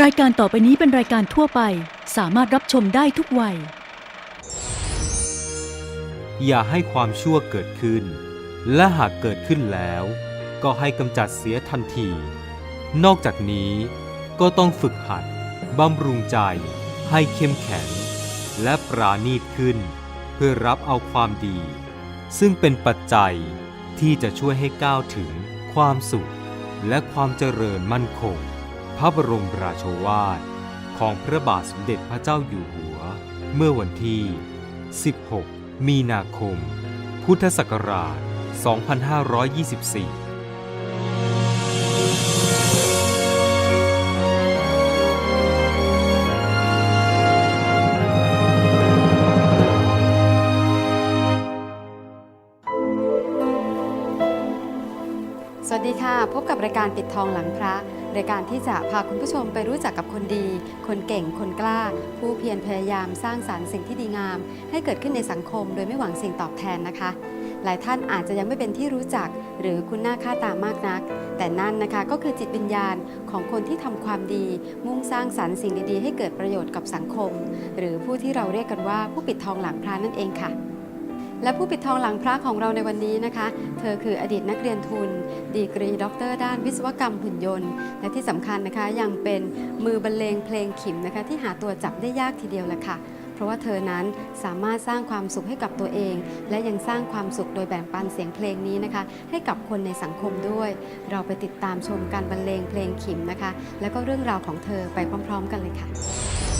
รายการต่อไปนี้เป็นรายการทั่วไป สามารถรับชมได้ทุกวัย อย่าให้ความชั่วเกิดขึ้น และหากเกิดขึ้นแล้ว ก็ให้กำจัดเสียทันที นอกจากนี้ก็ต้องฝึกหัดบำรุงใจ ให้เข้มแข็ง และปราณีตขึ้น เพื่อรับเอาความดี ซึ่งเป็นปัจจัยที่จะช่วยให้ก้าวถึงความสุข และความเจริญมั่นคง พระบรมราโชวาทของพระบาทสมเด็จพระเจ้าอยู่หัว เมื่อวันที่ 16 มีนาคม พุทธศักราช 2524สวัสดีค่ะ พบกับรายการปิดทองหลังพระ รายการที่จะพาคุณผู้ชมไปรู้จักกับคนดี คนเก่ง คนกล้า ผู้เพียรพยายามสร้างสารรค์สิ่งที่ดีงาม ให้เกิดขึ้นในสังคม โดยไม่หวังสิ่งตอบแทนนะคะ หลายท่านอาจจะยังไม่เป็นที่รู้จัก หรือคุณหน้าค่าตามากนัก แต่นั่นนะคะก็คือจิตวิญญาณของคนที่ทำความดี มุ่งสร้างสรรค์สิ่งดีๆ ให้เกิดประโยชน์กับสังคม หรือผู้ที่เราเรียกกันว่าผู้ปิดทองหลังพระนั่นเองค่ะ และผู้ปิดทองหลังพระของเราในวันนี้นะคะ เธอคืออดีตนักเรียนทุน ดีกรีด็อกเตอร์ด้านวิศวกรรมหุ่นยนต์ และที่สำคัญนะคะยังเป็นมือบรรเลงเพลงขิมนะคะ ที่หาตัวจับได้ยากทีเดียวแหละค่ะ เพราะว่าเธอนั้นสามารถสร้างความสุขให้กับตัวเอง และยังสร้างความสุขโดยแบ่งปันเสียงเพลงนี้นะคะ ให้กับคนในสังคมด้วย เราไปติดตามชมการบรรเลงเพลงขิมนะคะ แล้วก็เรื่องราวของเธอไปพร้อม ๆ กันเลยค่ะ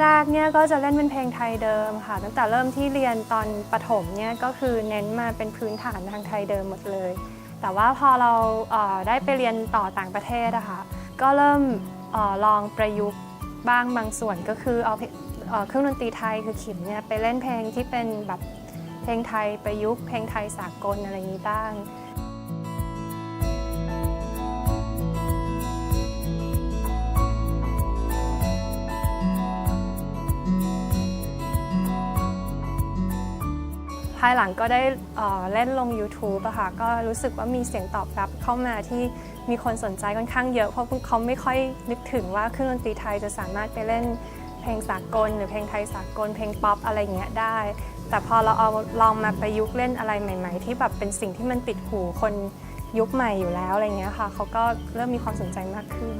แรกๆเนี่ยก็จะเล่นเป็นเพลงไทยเดิมค่ะ ตั้งแต่เริ่มที่เรียนตอนประถมเนี่ยก็คือเน้นมาเป็นพื้นฐานทางไทยเดิมหมดเลย แต่ว่าพอเราเได้ไปเรียนต่อต่างประเทศอะคะก็เริ่มออลองประยุกต์บ้างบางส่วนก็คือเอาเพลงเอ่อเครื่องดนตรีไทยคือขิมเนี่ยไปเล่นเพลงที่เป็นแบบเพลงไทยประยุกต์เพลงไทยสากลอะไรอย่างนี้บ้างายหลังก็ได้เล่นลง YouTube อะค่ะก็รู้สึกว่ามีเสียงตอบรับเข้ามาที่มีคนสนใจค่อนข้างเยอะ เพราะเขาไม่ค่อยนึกถึงว่าเครื่องดนตรีไทยจะสามารถไปเล่นเพลงสากล หรือเพลงไทยสากล เพลงป๊อปอะไรอย่างเงี้ยได้ แต่พอเราเอาลองมาประยุกต์เล่นอะไรใหม่ ๆ ที่แบบเป็นสิ่งที่มันติดหูคนยุคใหม่อยู่แล้วอะไรเงี้ยค่ะเขาก็เริ่มมีความสนใจมากขึ้น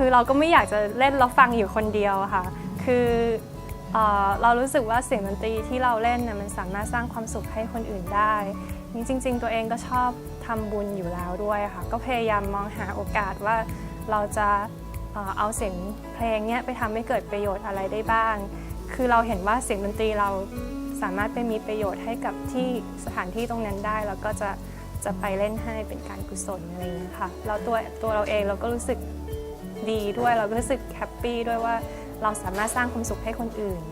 คือเราก็ไม่อยากจะเล่นแล้วฟังอยู่คนเดียวค่ะ คือเรารู้สึกว่าเสียงดนตรีที่เราเล่นน่ะมันสามารถสร้างความสุขให้คนอื่นได้นี่จริง ๆ ตัวเองก็ชอบทำบุญอยู่แล้วด้วยค่ะ ก็พยายามมองหาโอกาสว่าเราจะเอาเสียงเพลงเนี้ยไปทำให้เกิดประโยชน์อะไรได้บ้าง คือเราเห็นว่าเสียงดนตรีเราสามารถไปมีประโยชน์ให้กับที่สถานที่ตรงนั้นได้ แล้วก็จะจะไปเล่นให้เป็นการกุศลอะไรอย่างเงี้ยค่ะแล้วตัวตัวเราเองเราก็รู้สึก ดีด้วย เราก็รู้สึกแฮปปี้ด้วยว่าเราสามารถสร้างความสุขให้คนอื่น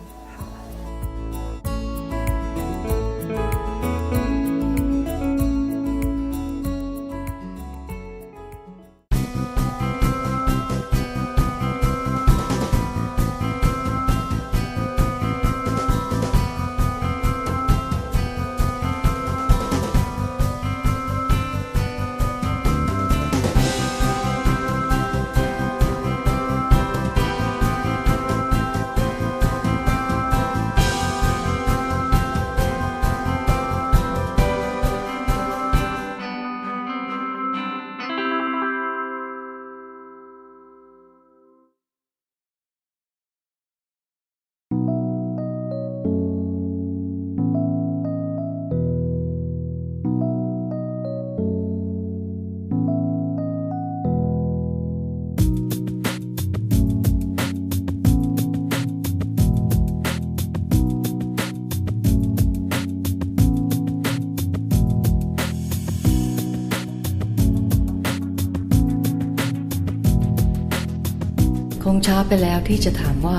งช้าไปแล้วที่จะถามว่า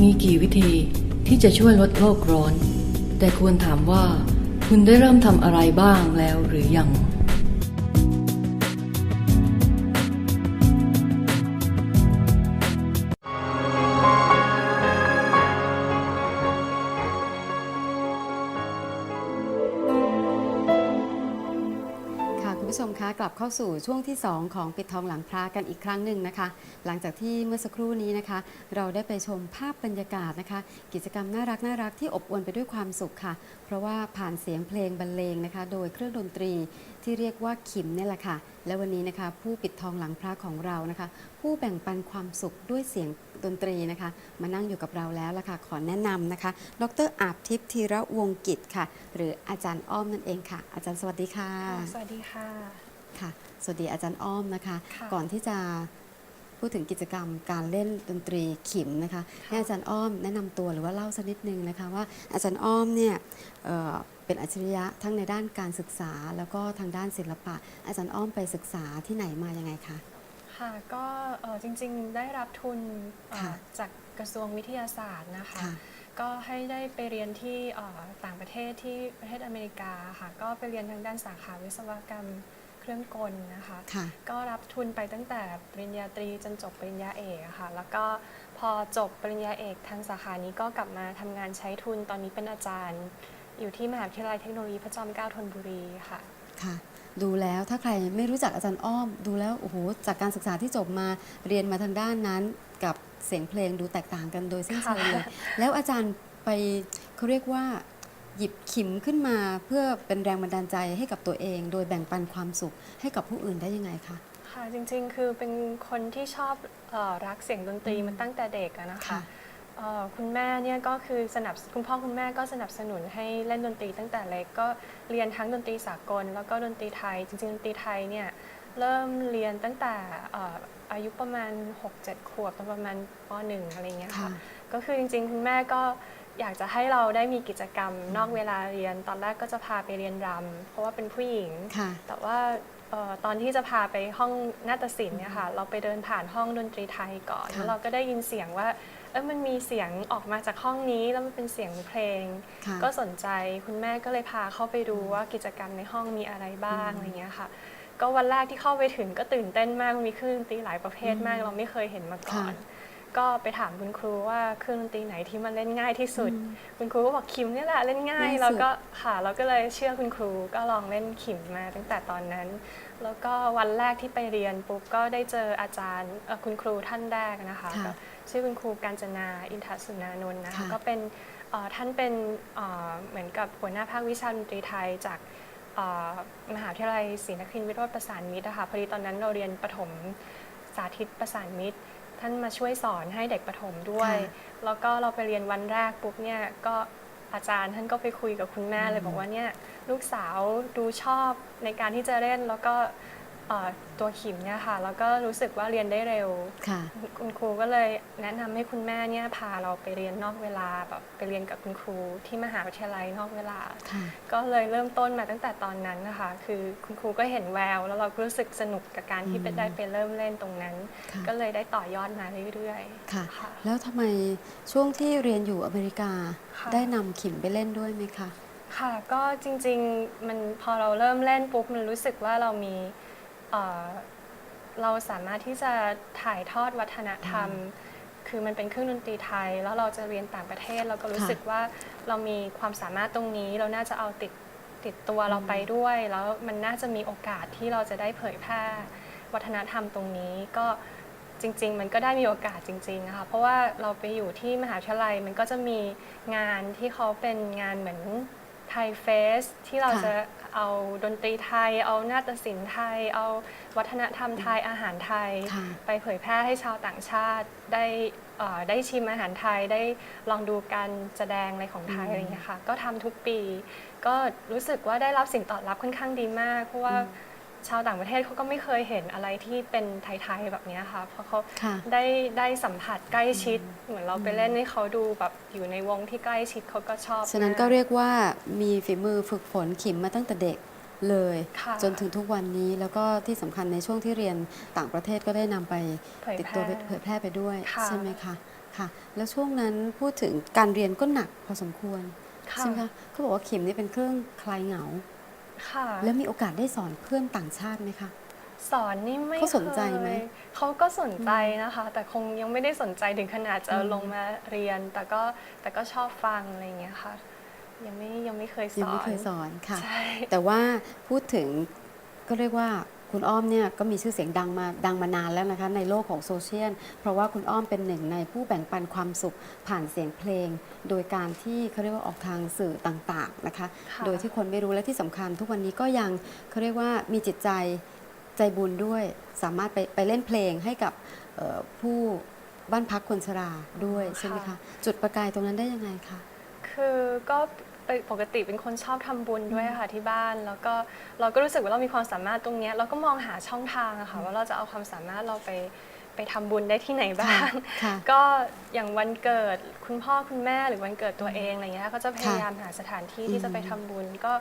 มีกี่วิธีที่จะช่วยลดโลกร้อน แต่ควรถามว่า คุณได้เริ่มทำอะไรบ้างแล้วหรือยัง ลับเข้าสู่ช่วงที่ 2 ของปิดทองหลังพระกันอีกครั้งหนึ่งนะคะ หลังจากที่เมื่อสักครู่นี้นะคะ เราได้ไปชมภาพบรรยากาศนะคะ กิจกรรมน่ารักน่ารักที่อบอวลไปด้วยความสุขค่ะ เพราะว่าผ่านเสียงเพลงบรรเลงนะคะ โดยเครื่องดนตรีที่เรียกว่าขิมนี่แหละค่ะ และวันนี้นะคะ ผู้ปิดทองหลังพระของเรานะคะ ผู้แบ่งปันความสุขด้วยเสียงดนตรีนะคะ มานั่งอยู่กับเราแล้วล่ะค่ะขอแนะนำนะคะ ดรอาบทิพย์ธีระวงกิจค่ะ หรืออาจารย์อ้อมนั่นเองค่ะ อาจารย์สวัสดีค่ะ สวัสดีค่ะ ค่ะ สวัสดีอาจารย์อ้อมนะคะ ค่ะ ก่อนที่จะพูดถึงกิจกรรมการเล่นดนตรีขิมนะคะ ให้อาจารย์อ้อมแนะนำตัวหรือว่าเล่าสักนิดนึงนะคะว่าอาจารย์อ้อมเนี่ยเอ่อเป็นอัจฉริยะทั้งในด้านการศึกษา แล้วก็ทางด้านศิลปะ อาจารย์อ้อมไปศึกษาที่ไหนมายังไงคะ ค่ะก็เอ่อจริงๆได้รับทุนเอ่อค่ะ จากกระทรวงวิทยาศาสตร์นะคะ ค่ะ ก็ให้ได้ไปเรียนที่เอ่อต่างประเทศที่ประเทศอเมริกาค่ะก็ไปเรียนทางด้านสาขาวิศวกรรม เครื่องกลนะคะ ค่ะ ก็รับทุนไปตั้งแต่ปริญญาตรีจนจบปริญญาเอกอะค่ะ แล้วก็พอจบปริญญาเอกทางสาขานี้ก็กลับมาทำงานใช้ทุนตอนนี้เป็นอาจารย์ อยู่ที่มหาวิทยาลัยเทคโนโลยีพระจอมเกล้าธนบุรีค่ะ ค่ะ ดูแล้วถ้าใครไม่รู้จักอาจารย์อ้อม ดูแล้วโอ้โหจากการศึกษาที่จบมาเรียนมาทางด้านนั้น กับเสียงเพลงดูแตกต่างกันโดยสิ้นเชิงเลยแล้วอาจารย์ไปเขาเรียกว่า หยิบขิมขึ้นมาเพื่อเป็นแรงบันดาลใจให้กับตัวเอง โดยแบ่งปันความสุขให้กับผู้อื่นได้ยังไงคะ ค่ะจริงๆ คือเป็นคนที่ชอบเออรักเสียงดนตรีมาตั้งแต่เด็กอะนะคะค่ะ เอ่อคุณแม่เนี่ยก็คือสนับคุณพ่อคุณแม่ก็สนับสนุนให้เล่นดนตรีตั้งแต่เล็กก็เรียนทั้งดนตรีสากล แล้วก็ดนตรีไทย จริงๆดนตรีไทยเนี่ยเริ่มเรียนตั้งแต่เอ่ออายุประมาณ 6-7 ขวบตอนประมาณป .1 อะไรเงี้ยค่ะค่ะ ก็คือจริงๆ คุณแม่ก็ อยากจะให้เราได้มีกิจกรรม นอกเวลาเรียน ตอนแรกก็จะพาไปเรียนรำเพราะว่าเป็นผู้หญิง ค่ะ แต่ว่าเอ่อตอนที่จะพาไปห้องนาฏศิลป์เนี่ยค่ะ เราไปเดินผ่านห้องดนตรีไทยก่อนค่ะแล้วเราก็ได้ยินเสียงว่าเออมันมีเสียงออกมาจากห้องนี้แล้วมันเป็นเสียงเพลง ค่ะ ก็สนใจคุณแม่ก็เลยพาเข้าไปดูว่ากิจกรรมในห้องมีอะไรบ้างอืมอะไรเงี้ยค่ะ ก็วันแรกที่เข้าไปถึงก็ตื่นเต้นมากมันมีเครื่องดนตรีหลายประเภทมากอืมเราไม่เคยเห็นมาก่อน ค่ะ ก็ไปถามคุณครูว่าเครื่องดนตรีไหนที่มันเล่นง่ายที่สุด คุณครูก็บอกคิมเนี่ยแหละเล่นง่าย ง่ายสุด แล้วก็ค่ะเราก็เลยเชื่อคุณครูก็ลองเล่นขิมมาตั้งแต่ตอนนั้น แล้วก็วันแรกที่ไปเรียนปุ๊บก็ได้เจออาจารย์เอ่อคุณครูท่านแรกนะคะค่ะก็ชื่อคุณครูกาญจนาอินทสุนานนท์นะคะค่ะก็เป็นเอ่อท่านเป็นเอ่อเหมือนกับหัวหน้าภาควิชาดนตรีไทยจากเอ่อมหาวิทยาลัยศรีนครินทรวิโรธประสานมิตรนะคะพอดีตอนนั้นเราเรียนประถม สาธิตประสานมิตร ท่านมาช่วยสอนให้เด็กประถมด้วยค่ะแล้วก็เราไปเรียนวันแรกปุ๊บเนี่ยก็อาจารย์ท่านก็ไปคุยกับคุณแม่เลยบอกว่าเนี่ยลูกสาวดูชอบในการที่จะเล่นแล้วก็ เอ่อตัวขิมเนี่ยค่ะ แล้วก็รู้สึกว่าเรียนได้เร็ว ค่ะ คุณครูก็เลยแนะนำให้คุณแม่เนี่ยพาเราไปเรียนนอกเวลาแบบไปเรียนกับคุณครูที่มหาวิทยาลัยนอกเวลา ค่ะ ก็เลยเริ่มต้นมาตั้งแต่ตอนนั้นนะคะ คือคุณครูก็เห็นแวว แล้วเราก็รู้สึกสนุกกับการที่ไปอืมได้ไปเริ่มเล่นตรงนั้น ค่ะ ก็เลยได้ต่อยอดมาเรื่อยค่ะๆค่ะ แล้วทำไมช่วงที่เรียนอยู่อเมริกา ค่ะ ได้นำขิมไปเล่นด้วยไหมคะ ค่ะก็จริงๆมันพอเราเริ่มเล่นปุ๊บมันรู้สึกว่าเรามี เอ่อเราสามารถที่จะถ่ายทอดวัฒนธรรม คือมันเป็นเครื่องดนตรีไทย แล้วเราจะเรียนต่างประเทศ เราก็รู้ค่ะสึกว่าเรามีความสามารถตรงนี้ เราน่าจะเอาติดติดตัวเราไปด้วย แล้วมันน่าจะมีโอกาสที่เราจะได้เผยแพร่วัฒนธรรมตรงนี้ก็จริง ๆ มันก็ได้มีโอกาสจริงๆนะคะเพราะว่าเราไปอยู่ที่มหาวิทยาลัยมันก็จะมีงานที่เขาเป็นงานเหมือน ไทยเฟสที่เราค่ะจะเอาดนตรีไทย เอานาฏศิลป์ไทย เอาวัฒนธรรมไทยอาหารไทยค่ะไปเผยแพร่ให้ชาวต่างชาติได้เอ่อได้ชิมอาหารไทยได้ลองดูการแสดงอะไรของไทยอืมอะไรอย่างเงี้ยค่ะก็ทำทุกปี ก็รู้สึกว่าได้รับสิ่งตอบรับค่อนข้างดีมากเพราะว่า ชาวต่างประเทศเขาก็ไม่เคยเห็นอะไรที่เป็นไทยๆแบบเนี้ยค่ะ เพราะเขาค่ะได้ได้สัมผัสใกล้ชิด เหมือนเราไปเล่นให้เขาดูแบบอยู่ในวงที่ใกล้ชิดเขาก็ชอบฉะนั้นมากก็เรียกว่ามีฝีมือฝึกฝนขิมมาตั้งแต่เด็กเลย ค่ะ จนถึงทุกวันนี้แล้วก็ที่สำคัญในช่วงที่เรียนต่างประเทศก็ได้นำไปเผยติดแพตัวร่เผยแพร่ไปด้วยค่ะ ใช่ไหมคะค่ะ แล้วช่วงนั้นพูดถึงการเรียนก็หนักพอสมควรค่ะ ใช่ไหมคะเขาบอกว่าขิมนี่เป็นเครื่องคลายเหงา ค่ะ แล้วมีโอกาสได้สอนเพื่อนต่างชาติไหมคะ สอนนี่ไม่เขาสนใจไหม เคยเขาก็สนใจนะคะ แต่คงยังไม่ได้สนใจถึงขนาดจะอืมลงมาเรียน แต่ก็แต่ก็ชอบฟังอะไรอย่างเงี้ยค่ะ ยังไม่ยังไม่เคยสอนยังไม่เคยสอนค่ะ ใช่ แต่ว่าพูดถึงก็เรียกว่า คุณอ้อมเนี่ยก็มีชื่อเสียงดังมาดังมานานแล้วนะคะในโลกของโซเชียล เพราะว่าคุณอ้อมเป็นหนึ่งในผู้แบ่งปันความสุขผ่านเสียงเพลง โดยการที่เขาเรียกว่าออกทางสื่อต่างๆนะคะค่ะโดยที่คนไม่รู้และที่สำคัญ ทุกวันนี้ก็ยังเขาเรียกว่ามีจิตใจใจบุญด้วย สามารถไปไปเล่นเพลงให้กับเอ่อผู้บ้านพักคนชราด้วยใช่ไหมคะจุดประกายตรงนั้นได้ยังไงคะคือก็เป็นปกติเป็นคนชอบทำบุญด้วยค่ะที่บ้าน แล้วก็เราก็รู้สึกว่าเรามีความสามารถตรงเนี้ยเราก็มองหาช่องทางอะค่ะว่าเราจะเอาความสามารถเราไปไปทำบุญได้ที่ไหนบ้าง ค่ะ ก็อย่างวันเกิดคุณพ่อคุณแม่หรือวันเกิดตัวเองอะไรเงี้ยก็จะพยายามหาสถานที่ที่จะไปทำบุญ ก็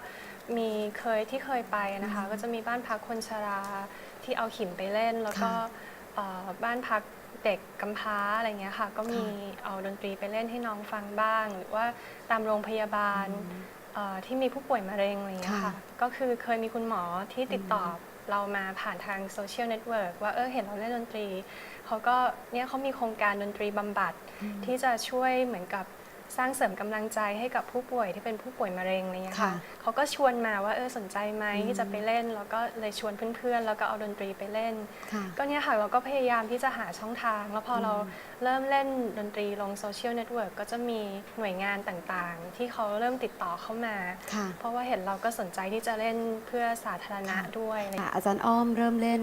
มีเคยที่เคยไปนะคะ ก็จะมีบ้านพักคนชราที่เอาขิมไปเล่น แล้วก็ค่ะ เอ่อบ้านพักเด็กกำพร้าอะไรเงี้ยค่ะ ก็มีเอาดนตรีไปเล่นให้น้องฟังบ้าง หรือว่าตามโรงพยาบาลเอ่อที่มีผู้ป่วยมะเร็งอะไรเงี้ยค่ะ ค่ะ ก็คือเคยมีคุณหมอที่ติดต่ออเรามาผ่านทางโซเชียลเน็ตเวิร์กว่าเออเห็นเราเล่นดนตรี เขาก็เนี่ยเขามีโครงการดนตรีบำบัดที่จะช่วยเหมือนกับ สร้างเสริมกำลังใจให้กับผู้ป่วยที่เป็นผู้ป่วยมะเร็งอะไรเงี้ยค่ะค่ะเขาก็ชวนมาว่าเออสนใจไหมที่จะไปเล่น แล้วก็เลยชวนเพื่อนๆ แล้วก็เอาดนตรีไปเล่นค่ะก็เนี่ยค่ะเราก็พยายามที่จะหาช่องทาง แล้วพอเราเริ่มเล่นดนตรีลงโซเชียลเน็ตเวิร์กก็จะมีหน่วยงานต่างๆ ที่เขาเริ่มติดต่อเข้ามาค่ะเพราะว่าเห็นเราก็สนใจที่จะเล่นเพื่อสาธารณะค่ะด้วยอะไรอย่างค่ะเงี้ยอาจารย์อ้อมเริ่มเล่น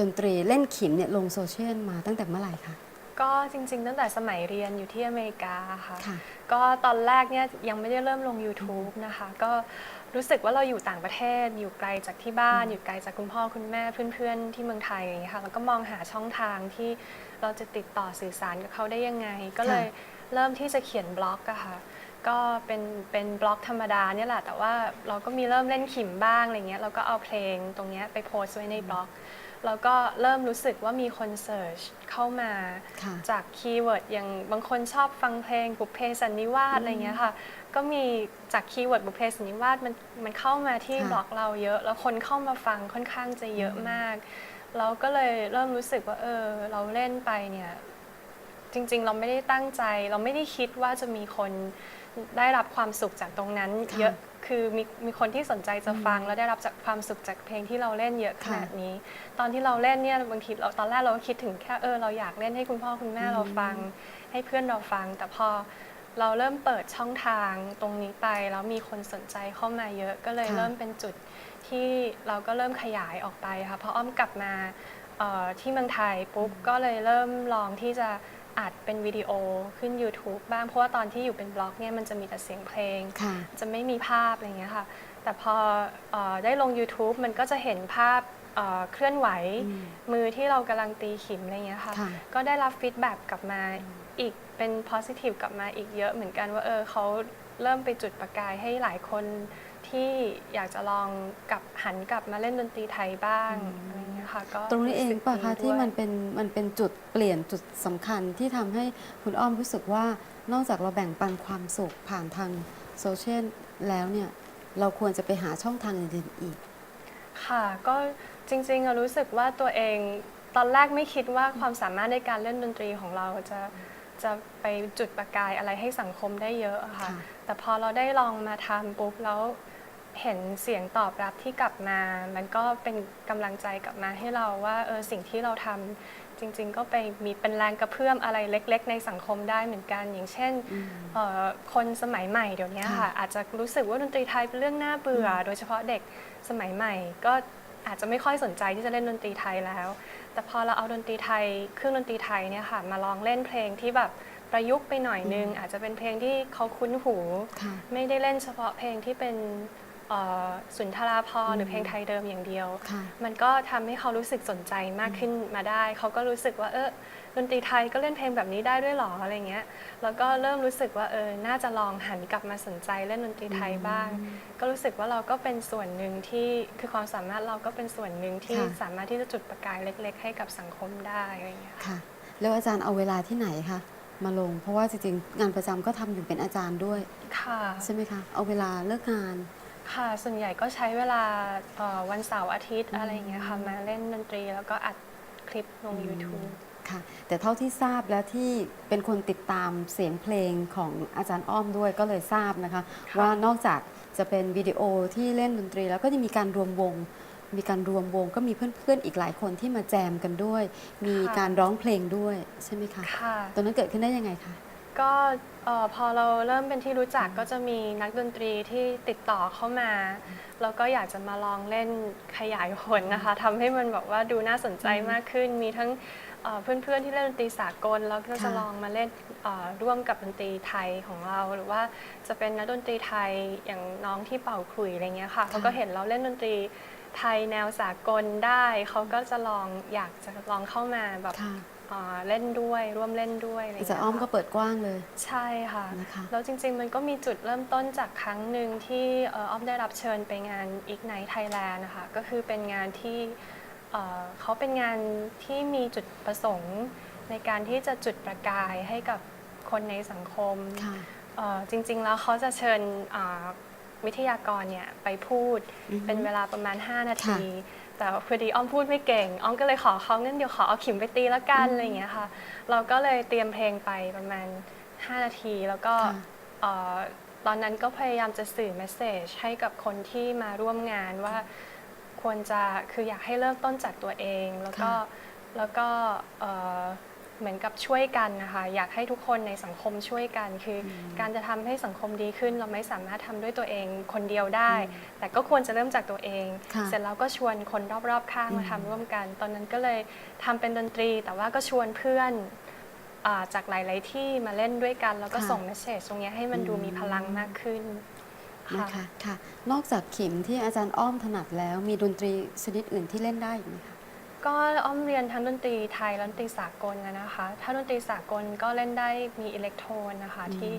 ดนตรีเล่นขิมเนี่ยลงโซเชียลมาตั้งแต่เมื่อไหร่คะ ก็จริงๆ ตั้งแต่สมัยเรียนอยู่ที่อเมริกาค่ะค่ะ ก็ตอนแรกเนี่ยยังไม่ได้เริ่มลง YouTube นะคะ ก็รู้สึกว่าเราอยู่ต่างประเทศ อยู่ไกลจากที่บ้าน อยู่ไกลจากคุณพ่อคุณแม่เพื่อนๆ ที่เมืองไทยอย่างเงี้ยค่ะแล้วก็มองหาช่องทางที่เราจะติดต่อสื่อสารกับเขาได้ยังไง ก็เลยเริ่มที่จะเขียนบล็อกอะค่ะ ก็เป็นเป็นบล็อกธรรมดาเนี่ยแหละแต่ว่าเราก็มีเริ่มเล่นขิมบ้างอะไรเงี้ยเราก็เอาเพลงตรงเนี้ยไปโพสต์ไว้ในบล็อก แล้วก็เริ่มรู้สึกว่ามีคนเสิร์ชเข้ามาค่ะจากคีย์เวิร์ดอย่างบางคนชอบฟังเพลงบุพเพสันนิวาสอะไรเงี้ยค่ะ ก็มีจากคีย์เวิร์ดบุพเพสันนิวาสมันมันเข้ามาที่ค่ะบล็อกเราเยอะ แล้วคนเข้ามาฟังค่อนข้างจะเยอะมาก เราก็เลยเริ่มรู้สึกว่าเออ เราเล่นไปเนี่ยจริง ๆ เราไม่ได้ตั้งใจ เราไม่ได้คิดว่าจะมีคนได้รับความสุขจากตรงนั้นค่ะเยอะ คือมีมีคนที่สนใจจะฟัง แล้วได้รับจากความสุขจากเพลงที่เราเล่นเยอะขนาดนี้ ตอนที่เราเล่นเนี่ยบางทีเราตอนแรกเราก็คิดถึงแค่เออเราอยากเล่นให้คุณพ่อคุณแม่เราฟัง ให้เพื่อนเราฟัง แต่พอเราเริ่มเปิดช่องทางตรงนี้ไปแล้วมีคนสนใจเข้ามาเยอะก็เลยค่ะเริ่มเป็นจุดที่เราก็เริ่มขยายออกไปค่ะพออ้อมกลับมาเอ่อที่เมืองไทยปุ๊บก็เลยเริ่มลองที่จะ อัดเป็นวิดีโอขึ้น YouTube บ้าง เพราะว่าตอนที่อยู่เป็นบล็อกเนี่ยมันจะมีแต่เสียงเพลง ค่ะ จะไม่มีภาพอะไรอย่างเงี้ยค่ะ แต่พอเออได้ลง YouTube มันก็จะเห็นภาพเอ่อเคลื่อนไหว อืมมือที่เรากำลังตีขิมอะไรอย่างเงี้ยค่ะ ค่ะ ก็ได้รับฟีดแบ็กกลับมาอีกเป็น positive กลับมาอีกเยอะเหมือนกันว่าเออเขาเริ่มไปจุดประกายให้หลายคน ที่อยากจะลองกลับหันกลับมาเล่นดนตรีไทยบ้างอะไรอย่างเงี้ยค่ะก็ตรงนี้เองสึกป่ะคะดีที่ด้วยมันเป็นมันเป็นจุดเปลี่ยนจุดสำคัญที่ทำให้คุณอ้อมรู้สึกว่านอกจากเราแบ่งปันความสุขผ่านทางโซเชียลแล้วเนี่ยเราควรจะไปหาช่องทางอื่นๆอีก ค่ะก็จริงๆอะรู้สึกว่าตัวเองตอนแรกไม่คิดว่าความสามารถในการเล่นดนตรีของเราจะจะไปจุดประกายอะไรให้สังคมได้เยอะอะค่ะค่ะ แต่พอเราได้ลองมาทำปุ๊บแล้ว เห็นเสียงตอบรับที่กลับมา มันก็เป็นกำลังใจกลับมาให้เราว่าเออสิ่งที่เราทำจริง ๆ ก็ไปมีเป็นแรงกระเพื่อมอะไรเล็ก ๆ ในสังคมได้เหมือนกัน อย่างเช่นเอ่อคนสมัยใหม่เดี๋ยวนี้ค่ะค่ะอาจจะรู้สึกว่าดนตรีไทยเป็นเรื่องน่าเบื่ออโดยเฉพาะเด็กสมัยใหม่ ก็อาจจะไม่ค่อยสนใจที่จะเล่นดนตรีไทยแล้ว แต่พอเราเอาดนตรีไทยเครื่องดนตรีไทยเนี่ยค่ะมาลองเล่นเพลงที่แบบประยุกต์ไปหน่อยนึง อาจจะเป็นเพลงที่เขาคุ้นหูค่ะไม่ได้เล่นเฉพาะเพลงที่เป็น เอ่อสุนทราภรณ์หรือเพลงไทยเดิมอย่างเดียว ค่ะ มันก็ทำให้เขารู้สึกสนใจมากขึ้นมาได้ เขาก็รู้สึกว่าเออดนตรีไทยก็เล่นเพลงแบบนี้ได้ด้วยเหรออะไรเงี้ย แล้วก็เริ่มรู้สึกว่าเออ น่าจะลองหันกลับมาสนใจเล่นดนตรีไทยบ้าง ก็รู้สึกว่าเราก็เป็นส่วนหนึ่งที่คือความสามารถเราก็เป็นส่วนหนึ่งที่ค่ะ สามารถที่จะจุดประกายเล็ก ๆ ให้กับสังคมได้อะไรเงี้ยค่ะแล้วอาจารย์เอาเวลาที่ไหนคะมาลง เพราะว่าจริงๆงานประจำก็ทำอยู่เป็นอาจารย์ด้วย ค่ะ ใช่ไหมคะ เอาเวลาเลิกงาน ค่ะส่วนใหญ่ก็ใช้เวลาเอ่อวันเสาร์อาทิตย์อะไรอย่างเงี้ยค่ะมาเล่นดนตรีแล้วก็อัดคลิปลง YouTube ค่ะ แต่เท่าที่ทราบและที่เป็นคนติดตามเสียงเพลงของอาจารย์อ้อมด้วยก็เลยทราบนะคะ ค่ะว่านอกจากจะเป็นวิดีโอที่เล่นดนตรี แล้วก็จะมีการรวมวง มีการรวมวงก็มีเพื่อนๆอีกหลายคนที่มาแจมกันด้วย มีการร้องเพลงด้วยใช่ไหมคะค่ะตรงนั้นเกิดขึ้นได้ยังไงคะ ก็เอ่อพอเราเริ่มเป็นที่รู้จักก็จะมีนักดนตรีที่ติดต่อเข้ามา แล้วก็อยากจะมาลองเล่นขยายผลนะคะทำให้มันแบบว่าดูน่าสนใจมากขึ้น มีทั้งเอ่อเพื่อนๆที่เล่นดนตรีสากล แล้วก็จะค่ะ ลองมาเล่นเอ่อร่วมกับดนตรีไทยของเรา หรือว่าจะเป็นนักดนตรีไทยอย่างน้องที่เป่าขลุ่ยอะไรเงี้ยค่ะเขาก็เห็นเราเล่นดนตรีไทยแนวสากลได้เขาก็จะลองอยากจะลองเข้ามาแบบ ค่ะเอ่อเล่นด้วยร่วมเล่นด้วยอะไรอาเงี้ยจารย์อ้อมก็ค่ะเปิดกว้างเลย ใช่ค่ะนะคะแล้วจริง ๆ มันก็มีจุดเริ่มต้นจากครั้งหนึ่งที่เอ่ออ้อมได้รับเชิญไปงาน Ignite Thailand นะคะก็คือเป็นงานที่เอ่อเขาเป็นงานที่มีจุดประสงค์ ในการที่จะจุดประกายให้กับคนในสังคม ค่ะ เอ่อจริงๆ แล้วเขาจะเชิญอ่าวิทยากรเนี่ยไปพูดอือฮึเป็นเวลาประมาณ 5 นาที ค่ะ แต่พอดีอ้อมพูดไม่เก่ง อ้อมก็เลยขอเขางั้นเดี๋ยวขอเอาขิมไปตีแล้วกันอะไรอย่างเงี้ยค่ะ เราก็เลยเตรียมเพลงไปประมาณ 5 นาที แล้วก็ค่ะเอ่อตอนนั้นก็พยายามจะสื่อเมสเซจให้กับคนที่มาร่วมงานว่าควรจะคืออยากให้เริ่มต้นจากตัวเอง แล้วก็ค่ะแล้วก็ เอ่อเหมือนกับช่วยกันนะคะ อยากให้ทุกคนในสังคมช่วยกัน คืออการจะทำให้สังคมดีขึ้น เราไม่สามารถทำด้วยตัวเองคนเดียวได้ แต่ก็ควรจะเริ่มจากตัวเอง ค่ะเสร็จแล้วก็ชวนคนรอบๆข้างมาทำร่วมกัน ตอนนั้นก็เลยทำเป็นดนตรี แต่ว่าก็ชวนเพื่อนอาจากหลาย ๆ ที่มาเล่นด้วยกัน แล้วก็ค่ะส่งเมสเซจตรงเนี้ยให้มันดูมีพลังมากขึ้น นะคะค่ะ นอกจากขิมที่อาจารย์อ้อมถนัดแล้วมีดนตรีชนิดอื่นที่เล่นได้อีกไหมคะ ก็อ้อมเรียนทั้งดนตรีไทยและดนตรีสากลนะนะคะ ถ้าดนตรีสากลก็เล่นได้มีอิเล็กโทรนนะคะที่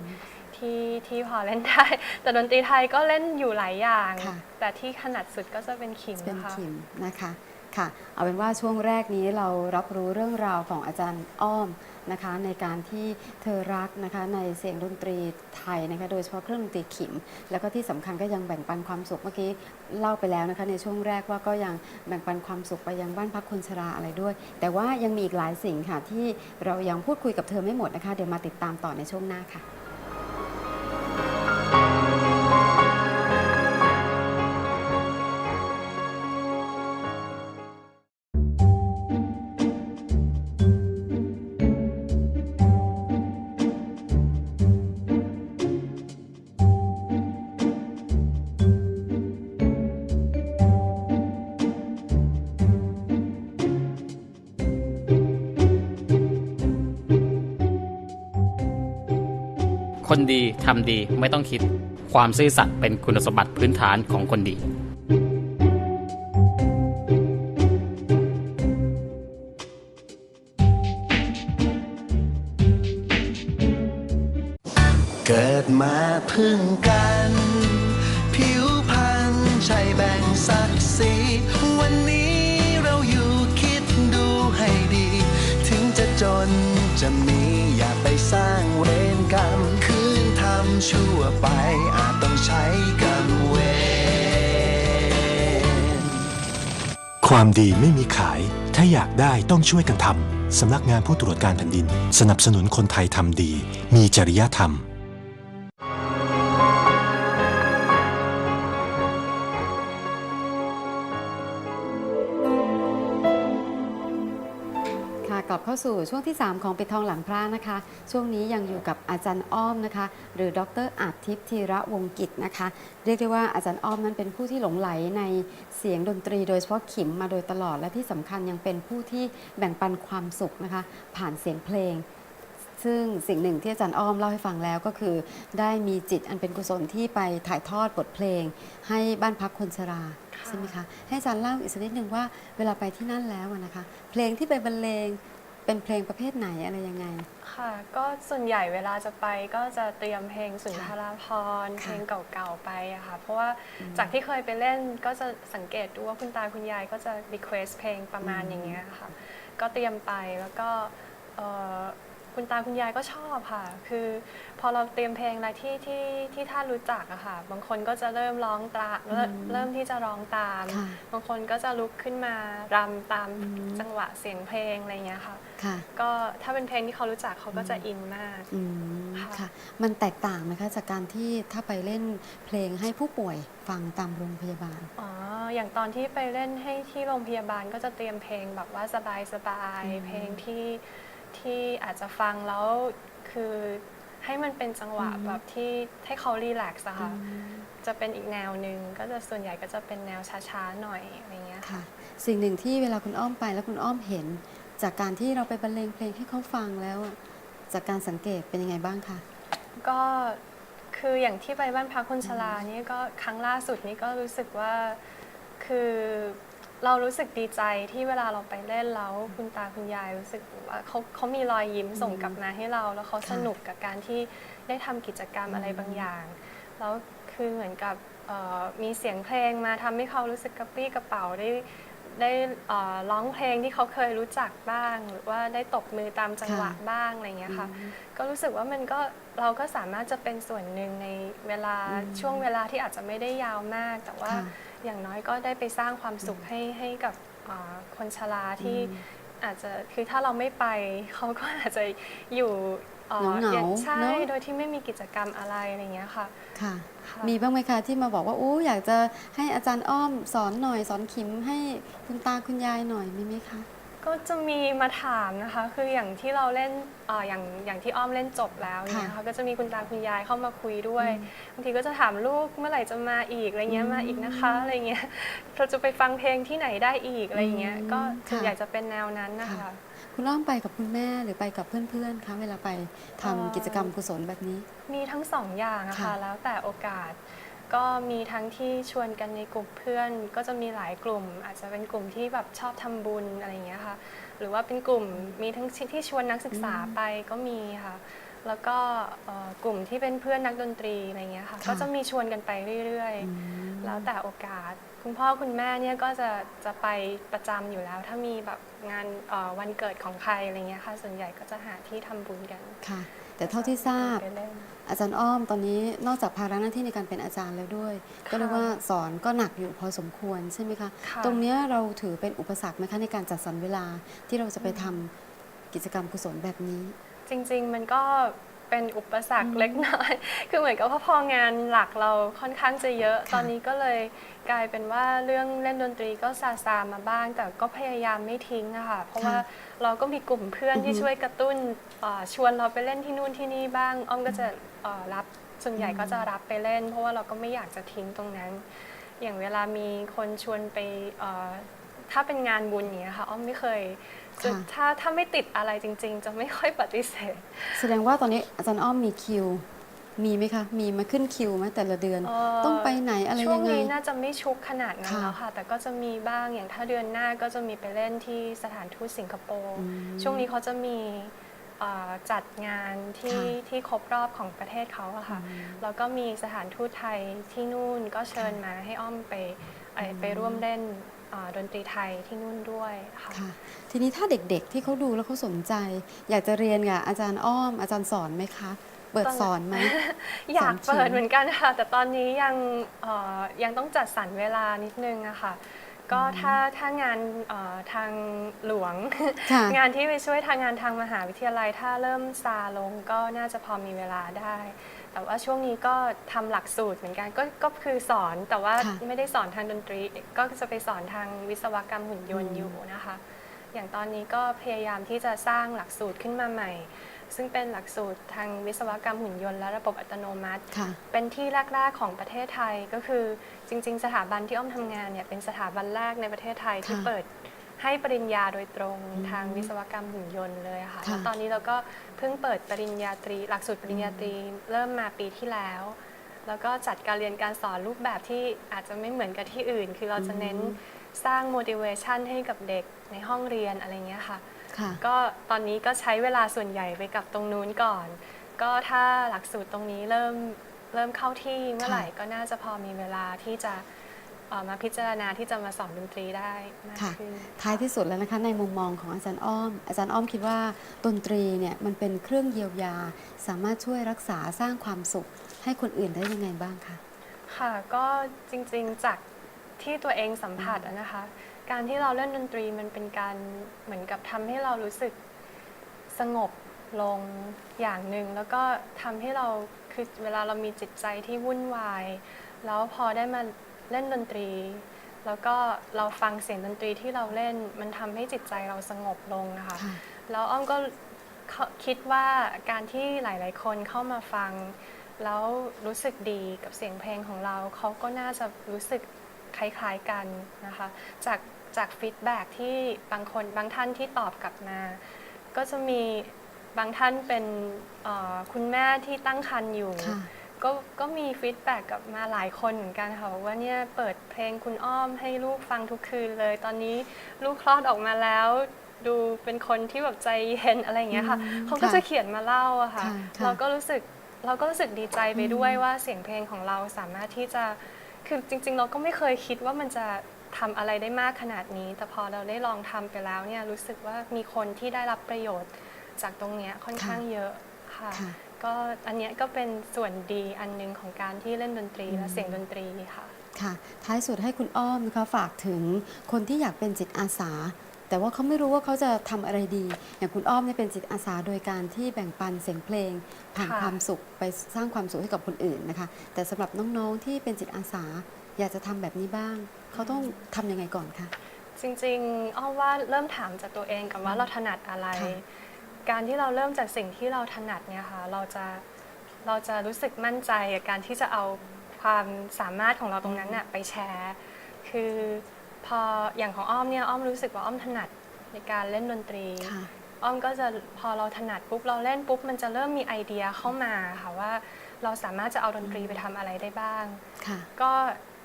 ที่ที่พอเล่นได้ แต่ดนตรีไทยก็เล่นอยู่หลายอย่าง ค่ะ แต่ที่ถนัดสุดก็จะเป็นขิมเป็นนะคะ ขิมนะคะค่ะ เอาเป็นว่าช่วงแรกนี้เรารับรู้เรื่องราวของอาจารย์อ้อม นะคะในการที่เธอรักนะคะในเสียงดนตรีไทยนะคะโดยเฉพาะเครื่องดนตรีขิม แล้วก็ที่สำคัญก็ยังแบ่งปันความสุขเมื่อกี้เล่าไปแล้วนะคะในช่วงแรกว่าก็ยังแบ่งปันความสุขไปยังบ้านพักคนชราอะไรด้วย แต่ว่ายังมีอีกหลายสิ่งค่ะที่เรายังพูดคุยกับเธอไม่หมดนะคะ เดี๋ยวมาติดตามต่อในช่วงหน้าค่ะ คนดีทำดีไม่ต้องคิด ความซื่อสัตย์เป็นคุณสมบัติพื้นฐานของคนดี เกิดมาพึ่งกัน ผิวพรรณใช่แบ่งศักดิ์ศรีวันนี้เราอยู่คิดดูให้ดี ถึงจะจนจะมีอย่าไปสร้างเวรกรรมคืนทำ ชั่วไปอาจต้องใช้กันเวรความดีไม่มีขาย ถ้าอยากได้ต้องช่วยกันทำสำนักงานผู้ตรวจการแผ่นดิน สนับสนุนคนไทยทำดี มีจริยธรรม สู่ช่วงที่ 3 ของปิดทองหลังพระนะคะ ช่วงนี้ยังอยู่กับอาจารย์อ้อมนะคะ หรือดรอาจทิพย์ธีระวงกิจนะคะ เรียกได้ว่าอาจารย์อ้อมนั้นเป็นผู้ที่หลงไหลในเสียงดนตรี โดยเฉพาะขิมมาโดยตลอดและที่สำคัญยังเป็นผู้ที่แบ่งปันความสุขนะคะ ผ่านเสียงเพลงซึ่งสิ่งหนึ่งที่อาจารย์อ้อมเล่าให้ฟังแล้วก็คือ ได้มีจิตอันเป็นกุศลที่ไปถ่ายทอดบทเพลง ให้บ้านพักคนชราค่ะใช่ไหมคะให้อาจารย์เล่าอีกสักนิดหนึ่งว่าเวลาไปที่นั่นแล้วอะนะคะ เพลงที่ไปบรรเลง เป็นเพลงประเภทไหนอะไรยังไง ค่ะ ก็ส่วนใหญ่เวลาจะไปก็จะเตรียมเพลงสุนทราภรณ์ค่ะเพลงเก่าๆไปอะค่ะ เพราะว่าจากที่เคยไปเล่นก็จะสังเกตดูว่าคุณตาคุณยายก็จะรีเควสเพลงประมาณอย่างเงี้ยค่ะ ก็เตรียมไปแล้วก็เอ่อ คุณตาคุณยายก็ชอบค่ะ คือพอเราเตรียมเพลงอะไรที่ที่ที่ท่านรู้จักอะค่ะ บางคนก็จะเริ่มร้องตามเริ่มเริ่มที่จะร้องตาม ค่ะบางคนก็จะลุกขึ้นมารำตามอืม จังหวะเสียงเพลงอะไรเงี้ยค่ะ ค่ะก็ถ้าเป็นเพลงที่เขารู้จักเขาก็จะอินมาก อืมค่ะค่ะ มันแตกต่างไหมคะจากการที่ถ้าไปเล่นเพลงให้ผู้ป่วยฟังตามโรงพยาบาล อ๋อ อย่างตอนที่ไปเล่นให้ที่โรงพยาบาลก็จะเตรียมเพลงแบบว่าสบายอืมๆเพลงที่ ที่อาจจะฟังแล้วคือให้มันเป็นจังหวะอืมแบบที่ให้เขารีแลกซ์อะอืค่ะมจะเป็นอีกแนวหนึ่งก็จะส่วนใหญ่ก็จะเป็นแนวช้าๆหน่อยอะไรเงี้ยค่ะค่ะ สิ่งหนึ่งที่เวลาคุณอ้อมไปแล้วคุณอ้อมเห็น จากการที่เราไปบรรเลงเพลงให้เขาฟังแล้วอะจากการสังเกตเป็นยังไงบ้างคะก็คืออย่างที่ไปบ้านพักคนชรานี่ก็ครั้งล่าสุดนี่ก็รู้สึกว่าคือ เรารู้สึกดีใจที่เวลาเราไปเล่นแล้วคุณตาคุณยายรู้สึกว่าเขาเขามีรอยยิ้มส่งกลับมาให้เรา แล้วเขาสนุกกับการที่ได้ทำกิจกรรมอะไรบางอย่างแล้วคือเหมือนกับเอ่อมีเสียงเพลงมาทำให้เขารู้สึกกระปรี้กระเป๋าได้ได้เอ่อร้องเพลงที่เขาเคยรู้จักบ้าง หรือว่าได้ตบมือตามจังหวะค่ะ บ้างอะไรอย่างเงี้ยค่ะ ก็รู้สึกว่ามันก็เราก็สามารถจะเป็นส่วนหนึ่งในเวลาอืมช่วงเวลาที่อาจจะไม่ได้ยาวมาก แต่ว่าค่ะ อย่างน้อยก็ได้ไปสร้างความสุขให้ให้กับอ่าคนชราที่อืมอาจจะคือถ้าเราไม่ไปเขาก็อาจจะอยู่อ่อเหงาๆอย่ใช่เนอะ โดยที่ไม่มีกิจกรรมอะไรอะไรอย่างเงี้ยค่ะค่ะ ค่ะ มีบ้างไหมคะที่มาบอกว่าอู้อยากจะให้อาจารย์อ้อมสอนหน่อยสอนขิมให้คุณตาคุณยายหน่อยมีไหมคะ ก็จะมีมาถามนะคะ คืออย่างที่เราเล่นเอ่ออย่างอย่างที่อ้อมเล่นจบแล้วเนี่ยค่ะค่ะก็จะมีคุณตาคุณยายเข้ามาคุยด้วยอืมบางทีก็จะถามลูกเมื่อไหร่จะมาอีกอะไรเงี้ยอืมมาอีกนะคะอะไรเงี้ยเราจะไปฟังเพลงที่ไหนได้อีกอะไรเงี้ยอืมก็ส่วนค่ะใหญ่จะเป็นแนวนั้นนะคะค่ะคุณอ้อมไปกับคุณแม่หรือไปกับเพื่อนๆคะเวลาไปทำเอ่อกิจกรรมกุศลแบบนี้ มีทั้งสองอย่างอะค่ะค่ะแล้วแต่โอกาส ก็มีทั้งที่ชวนกันในกลุ่มเพื่อน ก็จะมีหลายกลุ่ม อาจจะเป็นกลุ่มที่แบบชอบทำบุญอะไรอย่างเงี้ยค่ะ หรือว่าเป็นกลุ่มมีทั้งที่ชวนนักศึกษาไปก็มีค่ะ แล้วก็เอ่อกลุ่มที่เป็นเพื่อนนักดนตรีอะไรเงี้ยค่ะ ค่ะ ก็จะมีชวนกันไปเรื่อยอืมๆแล้วแต่โอกาส คุณพ่อคุณแม่เนี่ยก็จะจะไปประจำอยู่แล้ว ถ้ามีแบบงานเอ่อวันเกิดของใครอะไรเงี้ยค่ะ ส่วนใหญ่ก็จะหาที่ทำบุญกัน ค่ะ แต่เท่าที่ทราบไปเล่นอาจารย์อ้อมตอนนี้นอกจากภาระหน้าที่ในการเป็นอาจารย์แล้วด้วย ก็เรียกว่าสอนก็หนักอยู่พอสมควรใช่ไหมคะค่ะตรงเนี้ยเราถือเป็นอุปสรรคไหมคะในการจัดสรรเวลาที่เราจะไปทำกิจกรรมกุศลแบบนี้ จริง ๆ มันก็ เป็นอุปสรรอืคมเล็กน้อย คือเหมือนกับว่าพองานหลักเราค่อนข้างจะเยอะค่ะตอนนี้ก็เลยกลายเป็นว่าเรื่องเล่นดนตรีก็ซาซามาบ้าง แต่ก็พยายามไม่ทิ้งอะค่ะ เพราะว่าเราก็มีกลุ่มเพื่อนอือฮึที่ช่วยกระตุ้นเอ่อชวนเราไปเล่นที่นู่นที่นี่บ้าง อ้อมก็จะเอ่อรับ ส่วนใหญ่ก็จะรับไปเล่น เพราะว่าเราก็ไม่อยากจะทิ้งตรงนั้น อย่างเวลามีคนชวนไปเอ่อถ้าเป็นงานบุญอย่างเงี้ยค่ะ อ้อมไม่เคย จะค่ะถ้าถ้าไม่ติดอะไรจริง ๆ จะไม่ค่อยปฏิเสธ แสดงว่าตอนนี้อาจารย์อ้อมมีคิว มีไหมคะ มีมาขึ้นคิวไหมแต่ละเดือน เอ่อ ต้องไปไหนอะไรช่วยังงไง นี้น่าจะไม่ชุกขนาดนั้นค่ะแล้วค่ะ แต่ก็จะมีบ้างอย่างถ้าเดือนหน้าก็จะมีไปเล่นที่สถานทูตสิงคโปร์อืมช่วงนี้เขาจะมีเอ่อจัดงานที่ค่ะที่ครบรอบของประเทศเขาอะค่ะอืมแล้วก็มีสถานทูตไทยที่นู่นก็เชิญมาให้อ้อมไปเอ่อไปร่วมเล่นเอ่อดนตรีไทยที่นู่นด้วยค่ะ ค่ะ ทีนี้ถ้าเด็กๆที่เขาดูแล้วเขาสนใจ อยากจะเรียนกับอาจารย์อ้อม อาจารย์สอนไหมคะ เปิดสอนไหม อยากสอนเขียนเปิดเหมือนกันค่ะ แต่ตอนนี้ยังเอ่อยังต้องจัดสรรเวลานิดนึงอะค่ะ ก็ถ้าถ้างานเอ่อทางหลวง ค่ะ งานที่ไปช่วยทางงานทางมหาวิทยาลัย ถ้าเริ่มซาลงก็น่าจะพอมีเวลาได้ แต่ว่าช่วงนี้ก็ทำหลักสูตรเหมือนกันก็ก็คือสอนแต่ว่าค่ะไม่ได้สอนทางดนตรี ก็จะไปสอนทางวิศวกรรมหุ่นยนอืต์มอยู่นะคะ อย่างตอนนี้ก็พยายามที่จะสร้างหลักสูตรขึ้นมาใหม่ ซึ่งเป็นหลักสูตรทางวิศวกรรมหุ่นยนต์และระบบอัตโนมัติค่ะเป็นที่แรกๆของประเทศไทยก็คือจริง ๆ สถาบันที่อ้อมทำงานเนี่ยเป็นสถาบันแรกในประเทศไทยที่ค่ะเปิด ให้ปริญญาโดยตรงอืมทางวิศวกรรมหุ่นยนต์เลยค่ะค่ะแล้วตอนนี้เราก็เพิ่งเปิดปริญญาตรี หลักสูตรปริญญาตรีเริ่มมาปีที่แล้ว แล้วก็จัดการเรียนการสอนรูปแบบที่อาจจะไม่เหมือนกับที่อื่น คือเราจะเน้นสร้าง motivation ให้กับเด็กในห้องเรียนอะไรเงี้ยค่ะค่ะก็ตอนนี้ก็ใช้เวลาส่วนใหญ่ไปกับตรงนู้นก่อน ก็ถ้าหลักสูตรตรงนี้เริ่มเริ่มเข้าที่เมื่อไหร่ก็น่าจะพอมีเวลาที่จะ เอ่อมาพิจารณาที่จะมาสอนดนตรีได้มากค่ะ ขึ้น ท้ายที่สุดแล้วนะคะในมุมมองของอาจารย์อ้อม อาจารย์อ้อมคิดว่าดนตรีเนี่ยมันเป็นเครื่องเยียวยา สามารถช่วยรักษาสร้างความสุข ให้คนอื่นได้ยังไงบ้างคะ ค่ะก็จริงๆจากที่ตัวเองสัมผัสอะนะคะ การที่เราเล่นดนตรีมันเป็นการเหมือนกับทำให้เรารู้สึกสงบลงอย่างหนึ่งแล้วก็ทำให้เราคือเวลาเรามีจิตใจที่วุ่นวาย แล้วพอได้มา เล่นดนตรี แล้วก็เราฟังเสียงดนตรีที่เราเล่นมันทำให้จิตใจเราสงบลงนะคะค่ะแล้วอ้อมก็เข้าคิดว่าการที่หลาย ๆ คนเข้ามาฟัง แล้วรู้สึกดีกับเสียงเพลงของเรา เขาก็น่าจะรู้สึกคล้าย ๆ กันนะคะ จากจากฟีดแบ็ที่บางคนบางท่านที่ตอบกลับมา ก็จะมีบางท่านเป็นเอ่อคุณแม่ที่ตั้งครรภ์อยู่ค่ะ ก็ก็มีฟีดแบ็กกลับมาหลายคนเหมือนกันค่ะบอกว่าเนี่ยเปิดเพลงคุณอ้อมให้ลูกฟังทุกคืนเลย ตอนนี้ลูกคลอดออกมาแล้ว ดูเป็นคนที่แบบใจเย็นอะไรอย่างเงี้ยค่ะอืมเขาก็ค่ะจะเขียนมาเล่าอะค่ะค่ะ ค่ะเราก็รู้สึกเราก็รู้สึกดีใจไปด้วยว่าเสียงเพลงของเราสามารถที่จะคือจริง ๆ เราก็ไม่เคยคิดว่ามันจะทำอะไรได้มากขนาดนี้ แต่พอเราได้ลองทำไปแล้วเนี่ยรู้สึกว่ามีคนที่ได้รับประโยชน์จากตรงเนี้ยค่อนข้างเยอะค่ะ ค่ะ ก็อันเนี้ยก็เป็นส่วนดีอันหนึงของการที่เล่นดนตรีและเสียงดนตรีค่ะ ค่ะ ท้ายสุดให้คุณอ้อมนะคะฝากถึงคนที่อยากเป็นจิตอาสา แต่ว่าเขาไม่รู้ว่าเขาจะทำอะไรดี อย่างคุณอ้อมเนี่ยเป็นจิตอาสาโดยการที่แบ่งปันเสียงเพลงผ่านค่ะ ความสุขไปสร้างความสุขให้กับคนอื่นนะคะ แต่สำหรับน้องๆที่เป็นจิตอาสาอยากจะทำแบบนี้บ้าง เขาต้องทำยังไงก่อนคะ จริงๆอ้อมว่าเริ่มถามจากตัวเองกับว่าเราถนัดอะไร ค่ะ การที่เราเริ่มจากสิ่งที่เราถนัดเนี่ยค่ะเราจะเราจะรู้สึกมั่นใจกับการที่จะเอาความสามารถของเราตรงนั้นน่ะไปแชร์ คือพออย่างของอ้อมเนี่ยอ้อมรู้สึกว่าอ้อมถนัดในการเล่นดนตรี ค่ะ อ้อมก็จะพอเราถนัดปุ๊บเราเล่นปุ๊บมันจะเริ่มมีไอเดียเข้ามาค่ะว่าเราสามารถจะเอาดนตรีไปทำอะไรได้บ้าง ค่ะ ก็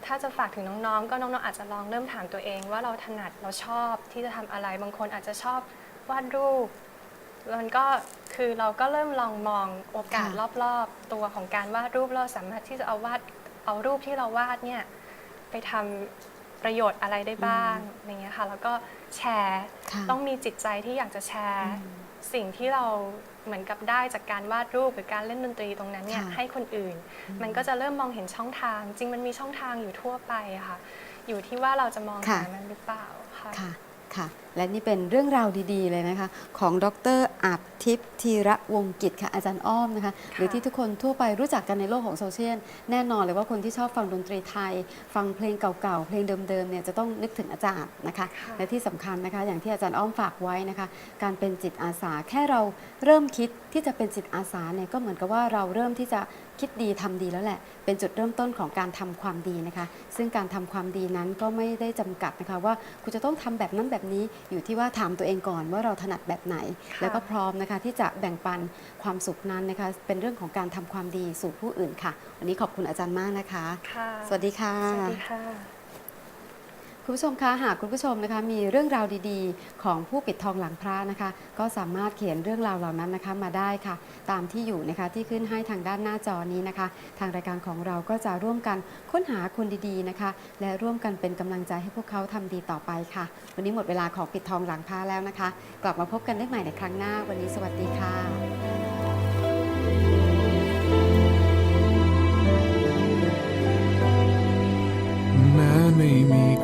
ถ้าจะฝากถึงน้องๆ ก็น้องๆอาจจะลองเริ่มถามตัวเองว่าเราถนัดเราชอบที่จะทำอะไร บางคนอาจจะชอบวาดรูป มันก็คือเราก็เริ่มลองมองโอกาสค่ะรอบๆ ตัวของการวาดรูปเราสามารถที่จะเอาวาดเอารูปที่เราวาดเนี่ยไปทำประโยชน์อะไรได้บ้างอะไรเงี้ยค่ะแล้วก็แชร์ค่ะต้องมีจิตใจที่อยากจะแชร์สิ่งที่เราเหมือนกับได้จากการวาดรูปหรือการเล่นดนตรีตรงนั้นเนี่ยค่ะให้คนอื่น มันก็จะเริ่มมองเห็นช่องทาง จริงมันมีช่องทางอยู่ทั่วไปอะค่ะ อยู่ที่ว่าเราจะมองค่ะหามันหรือเปล่าค่ะ ค่ะค่ะ และนี่เป็นเรื่องราวดีๆ เลยนะคะ ของดรอาบทิพย์ธีระวงศ์กิจค่ะอาจารย์อ้อมนะคะ หรือที่ทุกคนทั่วไปรู้จักกันในโลกของโซเชียลแน่นอนเลยว่าคนที่ชอบฟังดนตรีไทย ฟังเพลงเก่าๆ เพลงเดิมๆเนี่ยจะต้องนึกถึงอาจารย์นะคะค่ะและที่สำคัญนะคะ อย่างที่อาจารย์อ้อมฝากไว้นะคะ การเป็นจิตอาสาแค่เราเริ่มคิดที่จะเป็นจิตอาสาเนี่ยก็เหมือนกับว่าเราเริ่มที่จะ คิดดีทำดีแล้วแหละ เป็นจุดเริ่มต้นของการทำความดีนะคะ ซึ่งการทำความดีนั้นก็ไม่ได้จำกัดนะคะ ว่าคุณจะต้องทำแบบนั้นแบบนี้อยู่ที่ว่าถามตัวเองก่อนว่าเราถนัดแบบไหนค่ะแล้วก็พร้อมนะคะที่จะแบ่งปันความสุขนั้นนะคะ เป็นเรื่องของการทำความดีสู่ผู้อื่นค่ะ วันนี้ขอบคุณอาจารย์มากนะคะค่ะสวัสดีค่ะสวัสดีค่ะ คุณผู้ชมคะหากคุณผู้ชมนะคะมีเรื่องราวดีๆ ของผู้ปิดทองหลังพระนะคะ ก็สามารถเขียนเรื่องราวเหล่านั้นนะคะมาได้ค่ะ ตามที่อยู่นะคะที่ขึ้นให้ทางด้านหน้าจอนี้นะคะ ทางรายการของเราก็จะร่วมกันค้นหาคนดีๆนะคะ และร่วมกันเป็นกำลังใจให้พวกเขาทำดีต่อไปค่ะ วันนี้หมดเวลาของปิดทองหลังพระแล้วนะคะ กลับมาพบกันได้ใหม่ในครั้งหน้า วันนี้สวัสดีค่ะแม้ไม่มี